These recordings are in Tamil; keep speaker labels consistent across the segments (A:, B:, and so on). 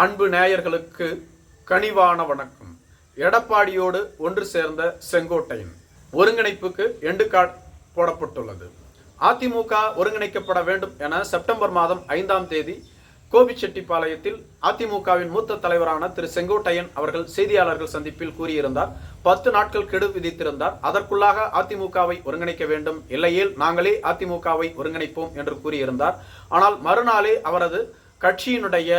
A: அன்பு நேயர்களுக்கு கனிவான வணக்கம். எடப்பாடியோடு ஒன்று சேர்ந்த செங்கோட்டையன் ஒருங்கிணைப்புக்கு எண்டு கார்டு போடப்பட்டுள்ளது. அதிமுக ஒருங்கிணைக்கப்பட வேண்டும் என செப்டம்பர் மாதம் ஐந்தாம் தேதி கோபிச்செட்டிப்பாளையத்தில் அதிமுகவின் மூத்த தலைவரான திரு செங்கோட்டையன் அவர்கள் செய்தியாளர்கள் சந்திப்பில் கூறியிருந்தார். பத்து நாட்கள் கெடு விதித்திருந்தார். அதற்குள்ளாக அதிமுகவை ஒருங்கிணைக்க வேண்டும். இல்லையேல் நாங்களே அதிமுகவை ஒருங்கிணைப்போம் என்று கூறியிருந்தார். ஆனால் மறுநாளே அவரது கட்சியினுடைய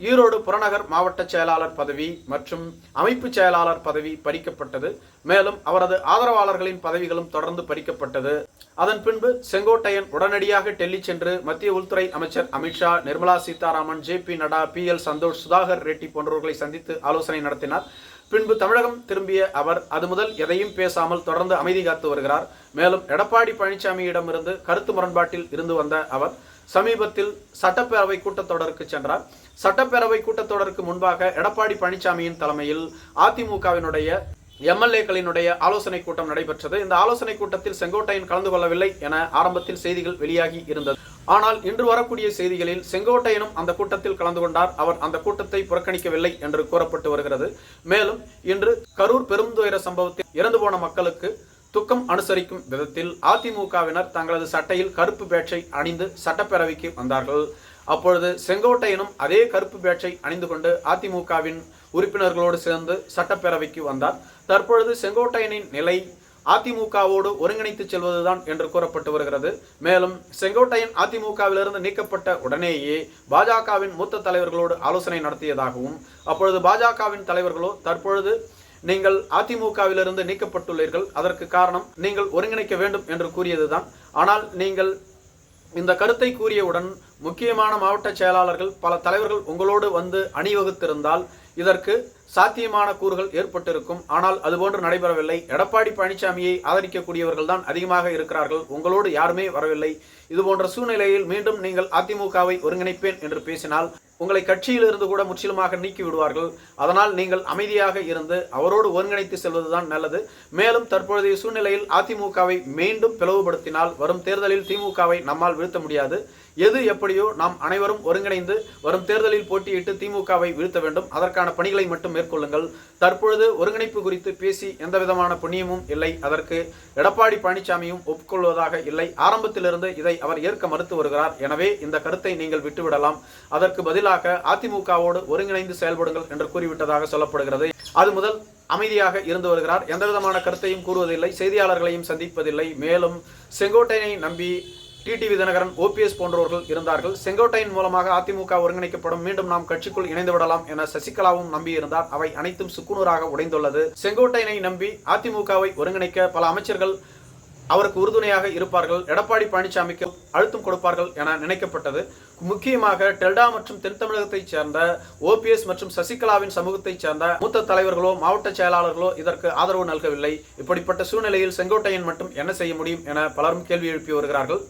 A: ஈரோடு புறநகர் மாவட்ட செயலாளர் பதவி மற்றும் அமைப்பு செயலாளர் பதவி பறிக்கப்பட்டது. மேலும் அவரது ஆதரவாளர்களின் பதவிகளும் தொடர்ந்து பறிக்கப்பட்டது. அதன் பின்பு செங்கோட்டையன் உடனடியாக டெல்லி சென்று மத்திய உள்துறை அமைச்சர் அமித்ஷா நிர்மலா சீதாராமன் ஜே பி நடா பி எல் சந்தோஷ் சுதாகர் ரெட்டி போன்றவர்களை சந்தித்து ஆலோசனை நடத்தினார். பின்பு தமிழகம் திரும்பிய அவர் அது முதல் எதையும் பேசாமல் தொடர்ந்து அமைதி காத்து வருகிறார். மேலும் எடப்பாடி பழனிசாமியிடமிருந்து கருத்து முரண்பாட்டில் இருந்து வந்த அவர் சமீபத்தில் சட்டப்பேரவை கூட்டத்தொடருக்கு சென்றார். சட்டப்பேரவை கூட்டத்தொடருக்கு முன்பாக எடப்பாடி பழனிசாமியின் தலைமையில் அதிமுகவினுடைய எம்எல்ஏக்களினுடைய ஆலோசனை கூட்டம் நடைபெற்றது. இந்த ஆலோசனை கூட்டத்தில் செங்கோட்டையன் கலந்து கொள்ளவில்லை என ஆரம்பத்தில் செய்திகள் வெளியாகி இருந்தது. ஆனால் இன்று வரக்கூடிய செய்திகளில் செங்கோட்டையனும் அந்த கூட்டத்தில் கலந்து கொண்டார். அவர் அந்த கூட்டத்தை புறக்கணிக்கவில்லை என்று கூறப்பட்டு வருகிறது. மேலும் இன்று கரூர் பெருந்துயர சம்பவத்தில் இறந்து போன மக்களுக்கு துக்கம் அனுசரிக்கும் விதத்தில் அதிமுகவினர் தங்களது சட்டையில் கருப்பு பேட்சை அணிந்து சட்டப்பேரவைக்கு வந்தார்கள். அப்பொழுது செங்கோட்டையனும் அதே கருப்பு பேட்சை அணிந்து கொண்டு அதிமுகவின் உறுப்பினர்களோடு சேர்ந்து சட்டப்பேரவைக்கு வந்தார். தற்பொழுது செங்கோட்டையனின் நிலை அதிமுகவோடு ஒருங்கிணைத்து செல்வதுதான் என்று கூறப்பட்டு வருகிறது. மேலும் செங்கோட்டையன் அதிமுகவிலிருந்து நீக்கப்பட்ட உடனேயே பாஜகவின் மூத்த தலைவர்களோடு ஆலோசனை நடத்தியதாகவும் அப்பொழுது பாஜகவின் தலைவர்களோ தற்பொழுது நீங்கள் அதிமுகவிலிருந்து நீக்கப்பட்டுள்ளீர்கள். அதற்கு காரணம் நீங்கள் ஒருங்கிணைக்க வேண்டும் என்று கூறியதுதான். ஆனால் நீங்கள் இந்த கருத்தை கூறியவுடன் முக்கியமான மாவட்ட செயலாளர்கள் பல தலைவர்கள் உங்களோடு வந்து அணிவகுத்திருந்தால் இதற்கு சாத்தியமான கூறுகள் ஏற்பட்டிருக்கும். ஆனால் அதுபோன்று நடைபெறவில்லை. எடப்பாடி பழனிசாமியை ஆதரிக்கக்கூடியவர்கள் தான் அதிகமாக இருக்கிறார்கள். உங்களோடு யாருமே வரவில்லை. இதுபோன்ற சூழ்நிலையில் மீண்டும் நீங்கள் அதிமுகவை ஒருங்கிணைப்பேன் என்று பேசினால் உங்களை கட்சியிலிருந்து கூட முற்றிலுமாக நீக்கி விடுவார்கள். அதனால் நீங்கள் அமைதியாக இருந்து அவரோடு ஒருங்கிணைத்து செல்வதுதான் நல்லது. மேலும் தற்பொழுதைய சூழ்நிலையில் அதிமுகவை மீண்டும் பிளவுபடுத்தினால் வரும் தேர்தலில் திமுகவை நம்மால் வீழ்த்த முடியாது. எது எப்படியோ நாம் அனைவரும் ஒருங்கிணைந்து வரும் தேர்தலில் போட்டியிட்டு திமுகவை வீழ்த்த வேண்டும். அதற்கான பணிகளை மட்டும் மேற்கொள்ளுங்கள். தற்பொழுது ஒருங்கிணைப்பு குறித்து பேசி எந்த விதமான புண்ணியமும் இல்லை. அதற்கு எடப்பாடி பழனிசாமியும் ஒப்புக்கொள்வதாக இல்லை. ஆரம்பத்திலிருந்து இதை அவர் ஏற்க மறுத்து வருகிறார். எனவே இந்த கருத்தை நீங்கள் விட்டுவிடலாம். அதற்கு பதில் பதிலாக அதிமுகவோடு ஒருங்கிணைந்து செயல்படுங்கள் என்று கூறிவிட்டதாக சொல்லப்படுகிறது. அது முதல் அமைதியாக இருந்து வருகிறார். எந்த விதமான கருத்தையும் கூறுவதில்லை. செய்தியாளர்களையும் சந்திப்பதில்லை. மேலும் செங்கோட்டையனை நம்பி டிடிவி தினகரன் ஓபிஎஸ் போன்றவர்கள் இருந்தார்கள். செங்கோட்டையின் மூலமாக அதிமுக ஒருங்கிணைக்கப்படும். மீண்டும் நாம் கட்சிக்குள் இணைந்து விடலாம் என சசிகலாவும் நம்பியிருந்தார். அவை அனைத்தும் சுக்குநூறாக உடைந்துள்ளது. செங்கோட்டையனை நம்பி அதிமுகவை ஒருங்கிணைக்க பல அமைச்சர்கள் அவருக்கு உறுதுணையாக இருப்பார்கள். எடப்பாடி பழனிசாமிக்கு அழுத்தம் கொடுப்பார்கள் என நினைக்கப்பட்டது. முக்கியமாக டெல்டா மற்றும் தென் தமிழகத்தைச் சேர்ந்த ஓபிஎஸ் மற்றும் சசிகலாவின் சமூகத்தைச் சேர்ந்த மூத்த தலைவர்களோ மாவட்ட செயலாளர்களோ இதற்கு ஆதரவு நல்கவில்லை. இப்படிப்பட்ட சூழ்நிலையில் செங்கோட்டையன் மட்டும் என்ன செய்ய முடியும் என பலரும் கேள்வி எழுப்பி வருகிறார்கள்.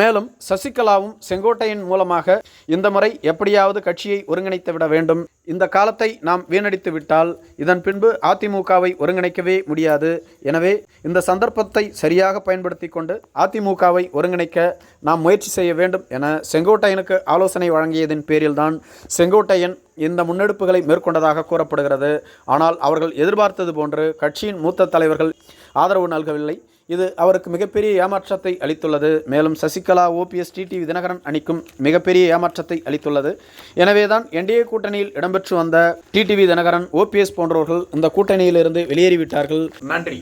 A: மேலும் சசிகலாவும் செங்கோட்டையன் மூலமாக இந்த முறை எப்படியாவது கட்சியை ஒருங்கிணைத்து விட வேண்டும். இந்த காலத்தை நாம் வீணடித்து விட்டால் இதன் பின்பு அதிமுகவை ஒருங்கிணைக்கவே முடியாது. எனவே இந்த சந்தர்ப்பத்தை சரியாக பயன்படுத்தி கொண்டு அதிமுகவை ஒருங்கிணைக்க நாம் முயற்சி செய்ய வேண்டும் என செங்கோட்டையனுக்கு ஆலோசனை வழங்கியதன் பேரில்தான் செங்கோட்டையன் இந்த முன்னெடுப்புகளை மேற்கொண்டதாக கூறப்படுகிறது. ஆனால் அவர்கள் எதிர்பார்த்தது போன்று கட்சியின் மூத்த தலைவர்கள் ஆதரவு நல்கவில்லை. இது அவருக்கு மிகப்பெரிய ஏமாற்றத்தை அளித்துள்ளது. மேலும் சசிகலா ஓபிஎஸ் டிடிவி தினகரன் அணிக்கும் மிகப்பெரிய ஏமாற்றத்தை அளித்துள்ளது. எனவேதான் என்டிஏ கூட்டணியில் இடம்பெற்று வந்த டிடிவி தினகரன் ஓபிஎஸ் போன்றவர்கள் இந்த கூட்டணியிலிருந்து வெளியேறிவிட்டார்கள். நன்றி.